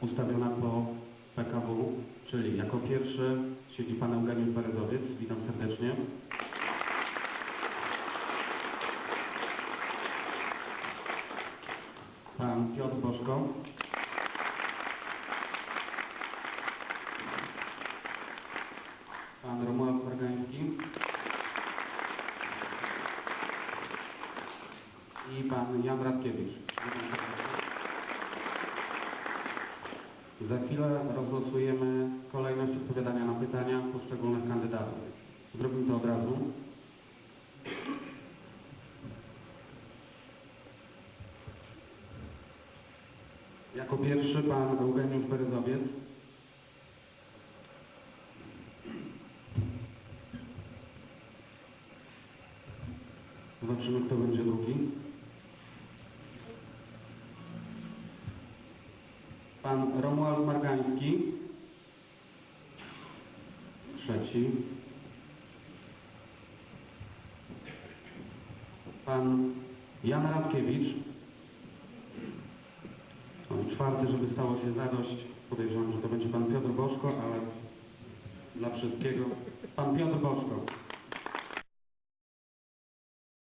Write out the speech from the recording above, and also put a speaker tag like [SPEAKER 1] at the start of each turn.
[SPEAKER 1] ustawiona po PKW, czyli jako pierwszy siedzi pan Eugeniusz Berezowiec. Witam serdecznie. Pan Piotr Boszko. Pan Romuald Margański. I pan Jan Radkiewicz. Za chwilę rozlosujemy kolejność odpowiadania na pytania poszczególnych kandydatów. Zrobimy to od razu. Jako pierwszy pan Eugeniusz Berezowiec. Zobaczymy, kto będzie drugi. Pan Romuald Margański. Trzeci. Pan Jan Radkiewicz. No czwarty, żeby stało się zadość. Podejrzewam, że to będzie pan Piotr Boszko, ale dla wszystkiego pan Piotr Boszko.